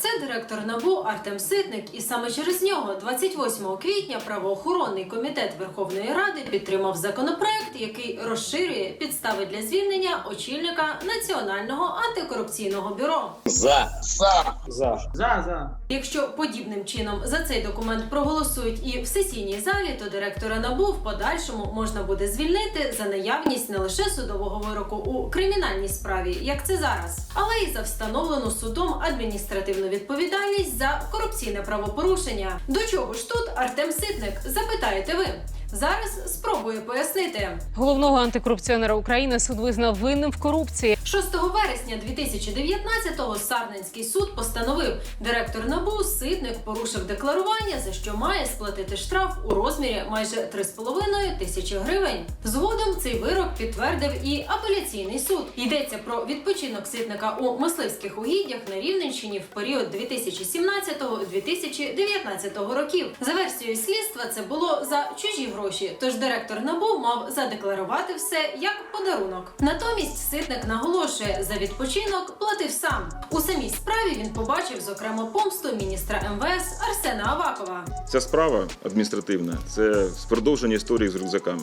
Це директор НАБУ Артем Ситник, і саме через нього 28 квітня правоохоронний комітет Верховної Ради підтримав законопроект, який розширює підстави для звільнення очільника Національного антикорупційного бюро. За. За. За. За, за. Якщо подібним чином за цей документ проголосують і в сесійній залі, то директора НАБУ в подальшому можна буде звільнити за наявність не лише судового вироку у кримінальній справі, як це зараз, але й за встановлену судом адміністративну відповідальність за корупційне правопорушення. До чого ж тут Артем Ситник? Запитаєте ви? Зараз спробую пояснити. Головного антикорупціонера України суд визнав винним в корупції. 6 вересня 2019-го Сарненський суд постановив, директор НАБУ Ситник порушив декларування, за що має сплатити штраф у розмірі майже 3,5 тисячі гривень. Згодом цей вирок підтвердив і апеляційний суд. Йдеться про відпочинок Ситника у мисливських угіддях на Рівненщині в період 2017-2019 років. За версією слідства це було за чужі гроші. Тож директор НАБУ мав задекларувати все як подарунок. Натомість Ситник наголошує, за відпочинок платив сам. У самій справі він побачив зокрема помсту міністра МВС Арсена Авакова. Ця справа адміністративна це продовження історії з рюкзаками.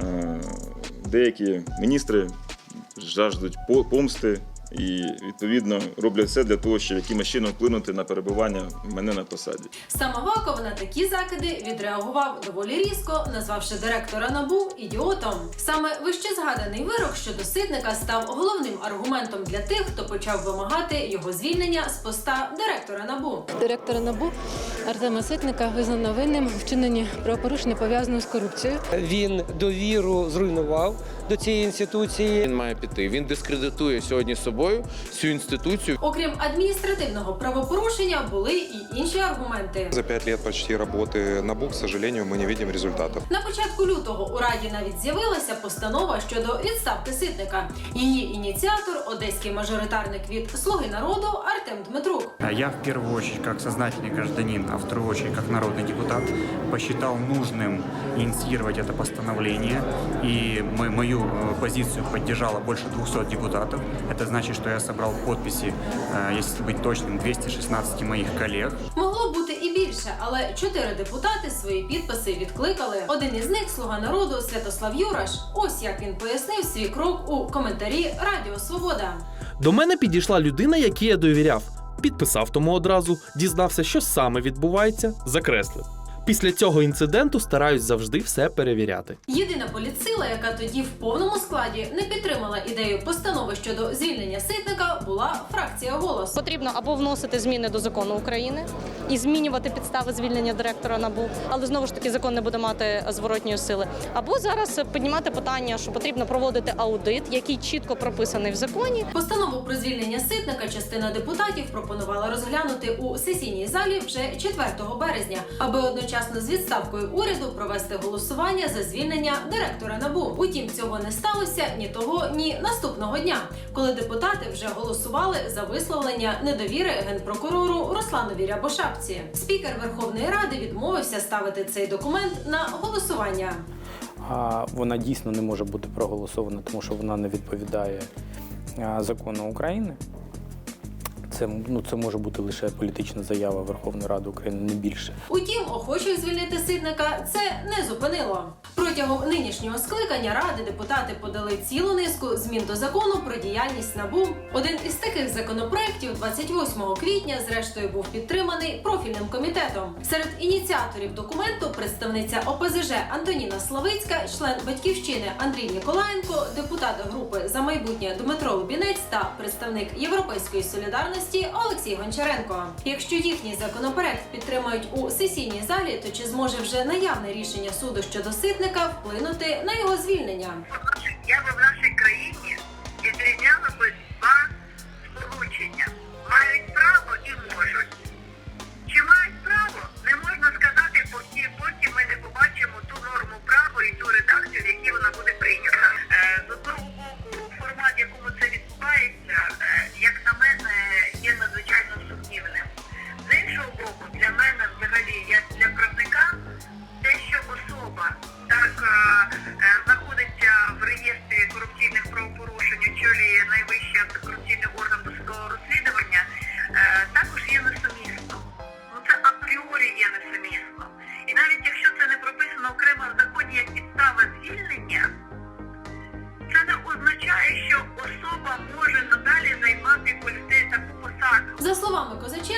Е, Деякі міністри жаждуть по- помсти і відповідно роблять все для того, щоб якимось чином вплинути на перебування мене на посаді. Сам Аваков на такі закиди відреагував доволі різко, назвавши директора НАБУ ідіотом. Саме вище згаданий вирок щодо Ситника став головним аргументом для тих, хто почав вимагати його звільнення з поста директора НАБУ. Директора НАБУ Артема Ситника визнано винним в вчиненні правопорушення пов'язаного з корупцією. Він довіру зруйнував до цієї інституції. Він має піти. Він дискредитує сьогодні собою цю інституцію. Окрім адміністративного правопорушення, були і інші аргументи. За пять років почти роботи НАБУ, к сожалению, ми не бачимо результатів. На початку лютого у раді навіть з'явилася постанова щодо відставки ситника. Її ініціатор одеський мажоритарник від Слуги народу Артем Дмитрук. А Я в первую очередь как сознательный гражданин, а в вторую очередь как народный депутат посчитал нужным инициировать это постановление. И мо- мою э, позицию поддержало больше 200 депутатов. Это значит, что я собрал подписи, э, если быть точным, 216 моих коллег. Могло б бути і більше, але чотири депутати свої підписи відкликали. Один із них слуга народу Святослав Юраш. Ось як він пояснив свій крок у коментарі Радіо Свобода. До мене підійшла людина, якій я довіряв. Підписав тому одразу, дізнався, що саме відбувається, закреслив. Після цього інциденту стараюсь завжди все перевіряти. Єдина політсила, яка тоді в повному складі не підтримала ідею постанови щодо звільнення ситника, була фракція голос. Потрібно або вносити зміни до закону України і змінювати підстави звільнення директора НАБУ, але знову ж таки закон не буде мати зворотньої сили. Або зараз піднімати питання, що потрібно проводити аудит, який чітко прописаний в законі, Постанову про звільнення ситника частина депутатів пропонувала розглянути у сесійній залі вже 4 березня, аби одночасно з відставкою уряду провести голосування за звільнення директора НАБУ. Утім, цього не сталося ні того, ні наступного дня, коли депутати вже голосували за висловлення недовіри генпрокурору Русланові Рябошапці. Спікер Верховної Ради відмовився ставити цей документ на голосування. а вона дійсно не може бути проголосована, тому що вона не відповідає закону України. Це, ну, це може бути лише політична заява Верховної Ради України, не більше. Утім, охочих звільнити ситника це не зупинило. Протягом нинішнього скликання ради депутати подали цілу низку змін до закону про діяльність НАБУ. Один із таких законопроєктів 28 квітня, зрештою, був підтриманий профільним комітетом. Серед ініціаторів документу представниця ОПЗЖ Антоніна Славицька, член батьківщини Андрій Ніколаєнко, депутат групи за майбутнє Дмитро Лубінець та представник Європейської солідарності Олексій Гончаренко. Якщо їхній законопроект підтримають у сесійній залі, то чи зможе вже наявне рішення суду щодо ситника вплинути на його звільнення?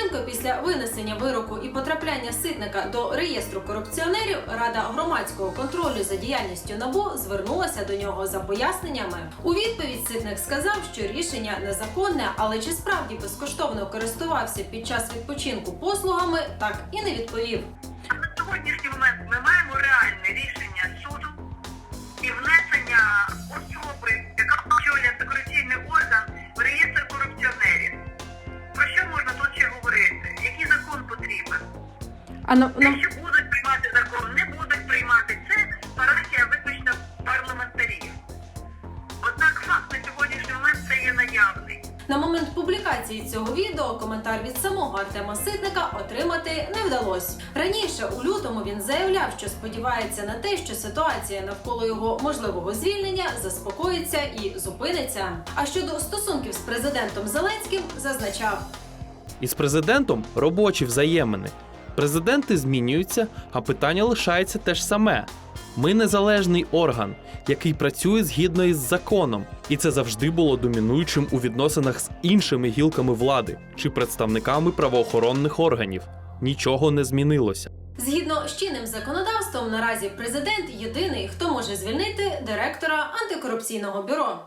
Козаченко, після винесення вироку і потрапляння ситника до реєстру корупціонерів, Рада громадського контролю за діяльністю НАБУ звернулася до нього за поясненнями. У відповідь ситник сказав, що рішення незаконне, але чи справді безкоштовно користувався під час відпочинку послугами, так і не відповів. На А на, Якщо будуть приймати закон, не будуть приймати, це парафія виключно парламентарів. Однак факт на сьогоднішній момент це є наявний. На момент публікації цього відео коментар від самого Артема Ситника отримати не вдалося. Раніше у лютому він заявляв, що сподівається на те, що ситуація навколо його можливого звільнення заспокоїться і зупиниться. А щодо стосунків з президентом Зеленським, зазначав. Із президентом робочі взаємини. Президенти змінюються, а питання лишається те ж саме. Ми незалежний орган, який працює згідно із законом, і це завжди було домінуючим у відносинах з іншими гілками влади чи представниками правоохоронних органів. Нічого не змінилося. Згідно з чинним законодавством, наразі президент єдиний, хто може звільнити директора антикорупційного бюро.